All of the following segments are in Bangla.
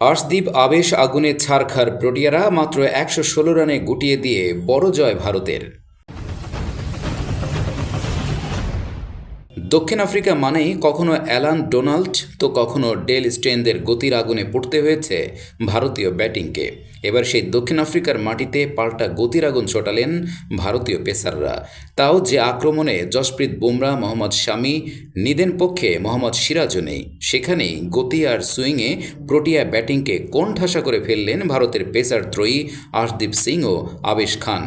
আর্শদীপ আবেশ আগুনে ছারখার প্রোটিয়ারা মাত্র একশো ষোলো রানে গুটিয়ে দিয়ে বড় জয় ভারতের। দক্ষিণ আফ্রিকা মানেই কখনো অ্যালান ডোনাল্ড, তো কখনো ডেল স্টেনদের গতির আগুনে পড়তে হয়েছে ভারতীয় ব্যাটিংকে। এবার সেই দক্ষিণ আফ্রিকার মাটিতে পাল্টা গতির আগুন ছোটালেন ভারতীয় পেসাররা। তাও যে আক্রমণে জসপ্রীত বুমরা, মোহাম্মদ শামি, নিদেন পক্ষে মোহাম্মদ সিরাজও নেই, সেখানেই গতি আর সুইংয়ে প্রোটিয়া ব্যাটিংকে কোণঠাসা করে ফেললেন ভারতের পেসার ত্রয়ী আশদীপ সিং ও আবেশ খান।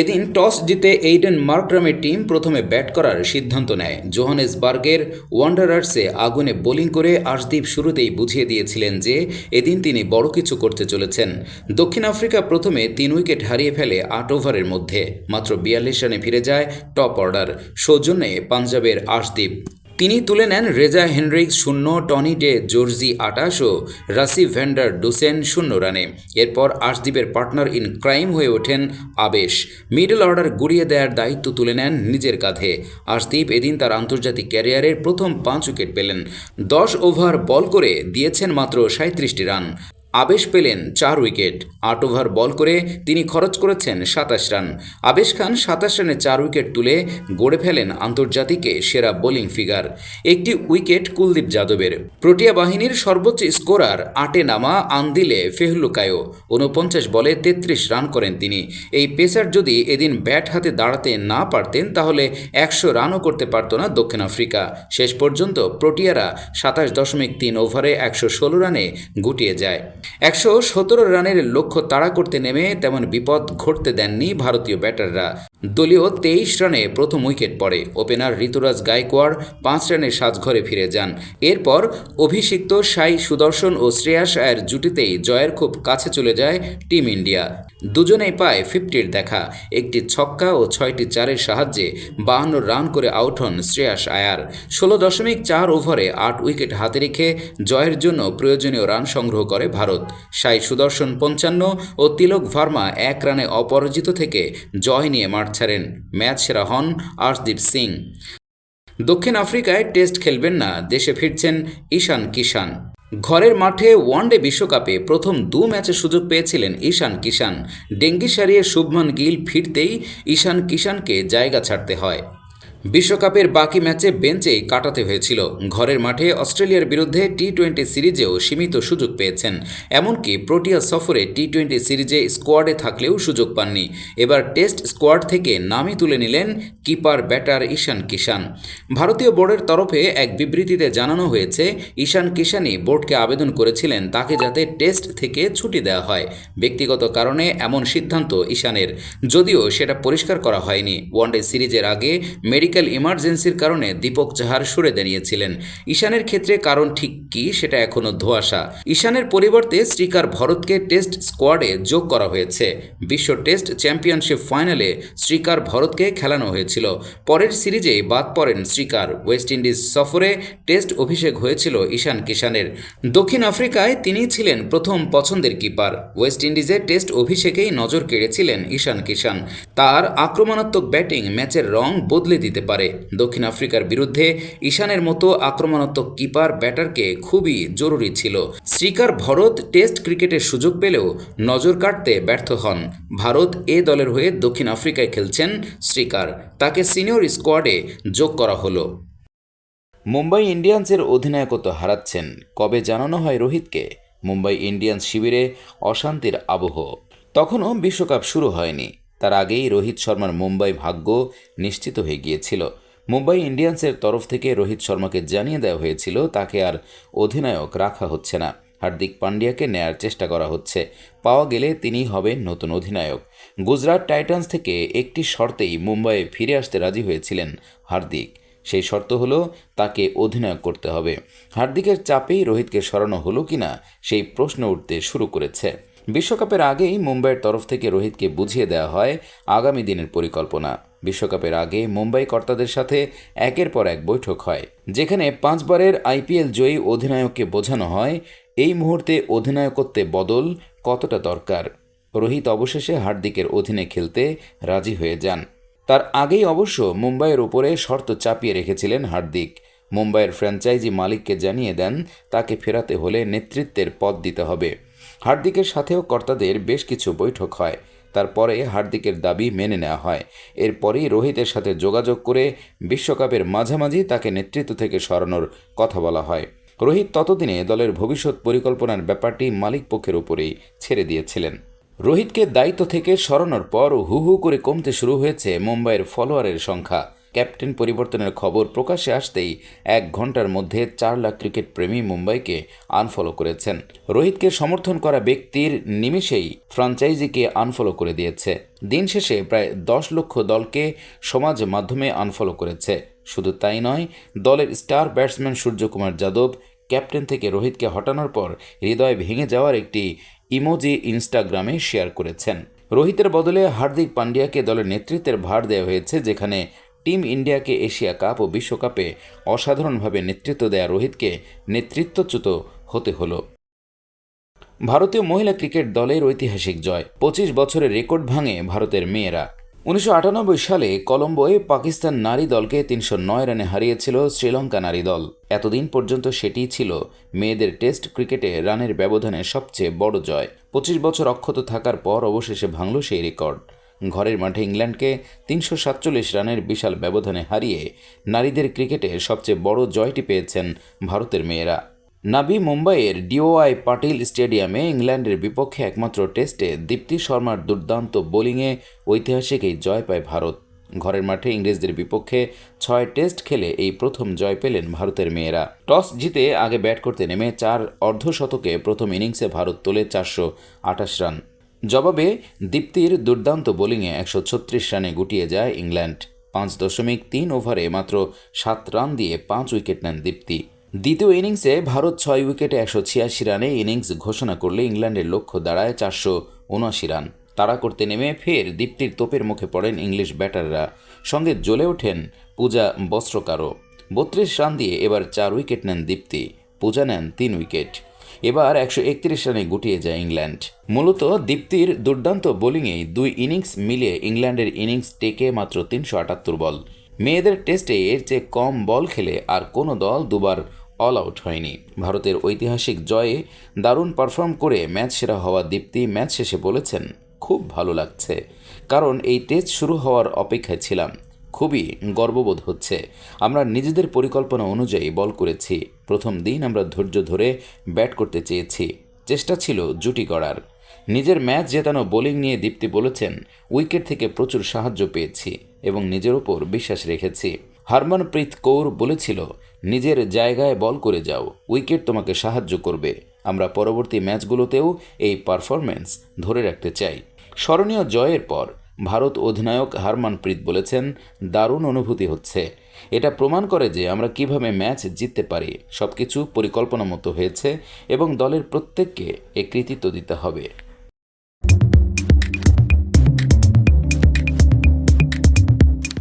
এদিন টস জিতে এইডেন মার্ক্রামের টিম প্রথমে ব্যাট করার সিদ্ধান্ত নেয়। জোহানেসবার্গের ওয়ান্ডারার্সে আগুনে বোলিং করে আশদীপ শুরুতেই বুঝিয়ে দিয়েছিলেন যে, এদিন তিনি বড় কিছু করতে চলেছেন। দক্ষিণ আফ্রিকা প্রথমে তিন উইকেট হারিয়ে ফেলে আট ওভারের মধ্যে। মাত্র বিয়াল্লিশ রানে ফিরে যায় টপ অর্ডার। সৌজন্যে পাঞ্জাবের আশদীপ তিনি তুলে নেন রেজা হেনরিক্স শূন্য, টনি ডে জর্জি আটাশ ও রাসি ভ্যান্ডার ডুসেন শূন্য রানে। এরপর আশদীপের পার্টনার ইন ক্রাইম হয়ে ওঠেন আবেশ। মিডল অর্ডার গুড়িয়ে দেওয়ার দায়িত্ব তুলে নেন নিজের কাঁধে। আশদীপ এদিন তার আন্তর্জাতিক ক্যারিয়ারের প্রথম পাঁচ উইকেট পেলেন। দশ ওভার বল করে দিয়েছেন মাত্র সাঁত্রিশটি রান। আবেশ পেলেন চার উইকেট। আট ওভার বল করে তিনি খরচ করেছেন সাতাশ রান। আবেশ খান সাতাশ রানে চার উইকেট তুলে গড়ে ফেলেন আন্তর্জাতিকে সেরা বোলিং ফিগার। একটি উইকেট কুলদীপ যাদবের। প্রোটিয়া বাহিনীর সর্বোচ্চ স্কোরার আটে নামা আন্দিলে ফেহলুকায়ো উনপঞ্চাশ বলে তেত্রিশ রান করেন তিনি। এই পেসার যদি এদিন ব্যাট হাতে দাঁড়াতে না পারতেন, তাহলে একশো রানও করতে পারত না দক্ষিণ আফ্রিকা। শেষ পর্যন্ত প্রোটিয়ারা সাতাশ দশমিক তিন ওভারে একশো ষোলো রানে গুটিয়ে যায়। একশো সতেরো রানের লক্ষ্য তাড়া করতে নেমে তেমন বিপদ ঘটতে দেননি ভারতীয় ব্যাটাররা। দলীয় তেইশ রানে প্রথম উইকেট পড়ে। ওপেনার ঋতুরাজ গায়কোয়াড় পাঁচ রানে সাজঘরে ফিরে যান। এরপর অভিষিক্ত সাই সুদর্শন ও শ্রেয়াস আয়ের জুটিতেই জয়ের খুব কাছে চলে যায় টিম ইন্ডিয়া। দুজনেই পায় ফিফটির দেখা। একটি ছক্কা ও ছয়টি চারের সাহায্যে বাহান্ন রান করে আউট হন শ্রেয়াস আয়ার। ষোলো দশমিক চার ওভারে আট উইকেট হাতে রেখে জয়ের জন্য প্রয়োজনীয় রান সংগ্রহ করে ভারত। সাই সুদর্শন পঞ্চান্ন ও তিলক ভার্মা এক রানে অপরাজিত থেকে জয় নিয়ে মাঠ ছাড়েন। ম্যাচ সেরা হন আর্শদীপ সিং। দক্ষিণ আফ্রিকায় টেস্ট খেলবেন না, দেশে ফিরছেন ঈশান কিষান। ঘরের মাঠে ওয়ানডে বিশ্বকাপে প্রথম দু ম্যাচে সুযোগ পেয়েছিলেন ঈশান কিষান। ডেঙ্গি সারিয়ে শুভমান গিল ফিরতেই ঈশান কিষানকে জায়গা ছাড়তে হয়। বিশ্বকাপের বাকি ম্যাচে বেঞ্চেই কাটাতে হয়েছিল। ঘরের মাঠে অস্ট্রেলিয়ার বিরুদ্ধে টি টোয়েন্টি সিরিজেও সীমিত সুযোগ পেয়েছেন। এমনকি প্রোটিয়া সফরে টি টোয়েন্টি সিরিজে স্কোয়াডে থাকলেও সুযোগ পাননি। এবার টেস্ট স্কোয়াড থেকে নামই তুলে নিলেন কিপার, ব্যাটার ঈশান কিষান ভারতীয় বোর্ডের তরফে এক বিবৃতিতে জানানো হয়েছে, ঈশান কিষানই বোর্ডকে আবেদন করেছিলেন তাকে যাতে টেস্ট থেকে ছুটি দেওয়া হয়। ব্যক্তিগত কারণে এমন সিদ্ধান্ত ঈশানের। যদিও সেটা পরিষ্কার করা হয়নি। ওয়ানডে সিরিজের আগে মেডিকেল ইমার্জেন্সির কারণে দীপক চাহার সরে দাঁড়িয়েছিলেন। ঈশানের ক্ষেত্রে কারণ ঠিক কি সেটা এখনও ধোয়াশা। ঈশানের পরিবর্তে শ্রীকার ভরতকে টেস্ট স্কোয়াডে যোগ করা হয়েছে। বিশ্ব টেস্ট চ্যাম্পিয়নশিপ ফাইনালে শ্রীকার ভরতকে খেলানো হয়েছিল। পরের সিরিজে বাদ পড়েন শ্রীকার ওয়েস্ট ইন্ডিজ সফরে টেস্ট অভিষেক হয়েছিল ঈশান কিষানের দক্ষিণ আফ্রিকায় তিনি ছিলেন প্রথম পছন্দের কিপার। ওয়েস্ট ইন্ডিজে টেস্ট অভিষেকেই নজর কেড়েছিলেন ঈশান কিষান তার আক্রমণাত্মক ব্যাটিং ম্যাচের রং বদলে দিতে পারে। দক্ষিণ আফ্রিকার বিরুদ্ধে ঈশানের মতো আক্রমণাত্মক কিপার ব্যাটারকে খুবই জরুরি ছিল। শ্রীকার ভরত টেস্ট ক্রিকেটের সুযোগ পেলেও নজর কাটতে ব্যর্থ হন। ভারত এ দলের হয়ে দক্ষিণ আফ্রিকায় খেলছেন শ্রীকার। তাকে সিনিয়র স্কোয়াডে যোগ করা হলো। মুম্বাই ইন্ডিয়ান্সের অধিনায়কত্ব হারাচ্ছেন। কবে জানানো হয় রোহিতকে? মুম্বাই ইন্ডিয়ান্স শিবিরে অশান্তির আবহ। তখনও বিশ্বকাপ শুরু হয়নি। তার আগেই রোহিত শর্মার মুম্বাই ভাগ্য নিশ্চিত হয়ে গিয়েছিল। মুম্বাই ইন্ডিয়ান্সের তরফ থেকে রোহিত শর্মাকে জানিয়ে দেওয়া হয়েছিল, তাকে আর অধিনায়ক রাখা হচ্ছে না। হার্দিক পান্ডিয়াকে নেয়ার চেষ্টা করা হচ্ছে। পাওয়া গেলে তিনিই হবেন নতুন অধিনায়ক। গুজরাট টাইটান্স থেকে একটি শর্তেই মুম্বাইয়ে ফিরে আসতে রাজি হয়েছিলেন হার্দিক। সেই শর্ত হলো, তাকে অধিনায়ক করতে হবে। হার্দিকের চাপেই রোহিতকে সরানো হলো কিনা, সেই প্রশ্ন উঠতে শুরু করেছে। বিশ্বকাপের আগেই মুম্বাইয়ের তরফ থেকে রোহিতকে বুঝিয়ে দেওয়া হয় আগামী দিনের পরিকল্পনা। বিশ্বকাপের আগে মুম্বাই কর্তাদের সাথে একের পর এক বৈঠক হয়, যেখানে পাঁচবারের আইপিএল জয়ী অধিনায়ককে বোঝানো হয় এই মুহূর্তে অধিনায়কত্বে বদল কতটা দরকার। রোহিত অবশেষে হার্দিকের অধীনে খেলতে রাজি হয়ে যান। তার আগেই অবশ্য মুম্বাইয়ের উপরে শর্ত চাপিয়ে রেখেছিলেন হার্দিক। মুম্বাইয়ের ফ্র্যাঞ্চাইজি মালিককে জানিয়ে দেন, তাকে ফেরাতে হলে নেতৃত্বের পদ দিতে হবে। হার্দিকের সাথেও কর্তাদের বেশ কিছু বৈঠক হয়। তারপরে হার্দিকের দাবি মেনে নেওয়া হয়। এরপরেই রোহিতের সাথে যোগাযোগ করে বিশ্বকাপের মাঝামাঝি তাকে নেতৃত্ব থেকে সরানোর কথা বলা হয়। রোহিত ততদিনে দলের ভবিষ্যৎ পরিকল্পনার ব্যাপারটি মালিক পক্ষের উপরেই ছেড়ে দিয়েছিলেন। রোহিতকে দায়িত্ব থেকে সরানোর পর হু হু করে কমতে শুরু হয়েছে মুম্বাইয়ের ফলোয়ারের সংখ্যা। ক্যাপ্টেন পরিবর্তনের খবর প্রকাশ্যে আসতেই এক ঘণ্টার মধ্যে চার লাখ ক্রিকেট প্রেমী মুম্বাইকে আনফলো করেছেন। রোহিতকে সমর্থন করা ব্যক্তির নিমেষেই ফ্রাঞ্চাইজিকে আনফলো করে দিয়েছে। দিন শেষে প্রায় দশ লক্ষ দলকে সমাজ মাধ্যমে আনফলো করেছে। শুধু তাই নয়, দলের star batsman Suryakumar Yadav captain থেকে রোহিতকে হটানোর পর হৃদয় ভেঙে যাওয়ার একটি ইমোজি ইনস্টাগ্রামে শেয়ার করেছেন। রোহিতের বদলে হার্দিক পান্ডিয়াকে দলের নেতৃত্বের ভার দেওয়া হয়েছে, যেখানে টিম ইন্ডিয়াকে এশিয়া কাপ ও বিশ্বকাপে অসাধারণভাবে নেতৃত্ব দেয়া রোহিতকে নেতৃত্বচ্যুত হতে হলো। ভারতীয় মহিলা ক্রিকেট দলের ঐতিহাসিক জয়, পঁচিশ বছরের রেকর্ড ভাঙে ভারতের মেয়েরা। উনিশশো আটানব্বই সালে কলম্বোয় পাকিস্তান নারী দলকে তিনশো নয় রানে হারিয়েছিল শ্রীলঙ্কা নারী দল। এতদিন পর্যন্ত সেটিই ছিল মেয়েদের টেস্ট ক্রিকেটে রানের ব্যবধানে সবচেয়ে বড় জয়। পঁচিশ বছর অক্ষত থাকার পর অবশেষে ভাঙল সেই রেকর্ড। ঘরের মাঠে ইংল্যান্ডকে তিনশো সাতচল্লিশ রানের বিশাল ব্যবধানে হারিয়ে নারীদের ক্রিকেটে সবচেয়ে বড় জয়টি পেয়েছেন ভারতের মেয়েরা। নাবি মুম্বাইয়ের ডিওআই পাটিল স্টেডিয়ামে ইংল্যান্ডের বিপক্ষে একমাত্র টেস্টে দীপ্তি শর্মার দুর্দান্ত বোলিংয়ে ঐতিহাসিক এই জয় পায় ভারত। ঘরের মাঠে ইংরেজদের বিপক্ষে ছয় টেস্ট খেলে এই প্রথম জয় পেলেন ভারতের মেয়েরা। টস জিতে আগে ব্যাট করতে নেমে চার অর্ধশতকে প্রথম ইনিংসে ভারত তোলে চারশো আঠাশ রান। জবাবে দীপ্তির দুর্দান্ত বোলিংয়ে একশো ছত্রিশ রানে গুটিয়ে যায় ইংল্যান্ড। পাঁচ দশমিক তিন ওভারে মাত্র সাত রান দিয়ে পাঁচ উইকেট নেন দীপ্তি। দ্বিতীয় ইনিংসে ভারত ছয় উইকেটে একশো ছিয়াশি রানে ইনিংস ঘোষণা করলে ইংল্যান্ডের লক্ষ্য দাঁড়ায় চারশো উনআশি রান। তাড়া করতে নেমে ফের দীপ্তির তোপের মুখে পড়েন ইংলিশ ব্যাটাররা। সঙ্গে জ্বলে ওঠেন পূজা বস্ত্রকারও। বত্রিশ রান দিয়ে এবার চার উইকেট নেন দীপ্তি। পূজা নেন তিন উইকেট। এবার একশো একত্রিশ রানে গুটিয়ে যায় ইংল্যান্ড। মূলত দীপ্তির দুর্দান্ত বোলিংয়েই দুই ইনিংস মিলিয়ে ইংল্যান্ডের ইনিংস টেকে মাত্র তিনশো আটাত্তর বল। মেয়েদের টেস্টে এর চেয়ে কম বল খেলে আর কোনো দল দুবার অল আউট হয়নি। ভারতের ঐতিহাসিক জয়ে দারুণ পারফর্ম করে ম্যাচ সেরা হওয়া দীপ্তি ম্যাচ শেষে বলেছেন, খুব ভালো লাগছে। কারণ এই টেস্ট শুরু হওয়ার অপেক্ষায় ছিলাম। খুবই গর্ববোধ হচ্ছে। আমরা নিজেদের পরিকল্পনা অনুযায়ী বল করেছি। প্রথম দিন আমরা ধৈর্য ধরে ব্যাট করতে চেয়েছি। চেষ্টা ছিল জুটি গড়ার। নিজের ম্যাচ জেতানো বোলিং নিয়ে দীপ্তি বলেছেন, উইকেট থেকে প্রচুর সাহায্য পেয়েছি এবং নিজের ওপর বিশ্বাস রেখেছি। হরমনপ্রীত কৌর বলেছিল, নিজের জায়গায় বল করে যাও, উইকেট তোমাকে সাহায্য করবে। আমরা পরবর্তী ম্যাচগুলোতেও এই পারফরম্যান্স ধরে রাখতে চাই। স্মরণীয় জয়ের পর ভারত অধিনায়ক হারমানপ্রীত বলেছেন, দারুণ অনুভূতি হচ্ছে। এটা প্রমাণ করে যে আমরা কীভাবে ম্যাচ জিততে পারি। সবকিছু পরিকল্পনা মতো হয়েছে এবং দলের প্রত্যেককে এ কৃতিত্ব দিতে হবে।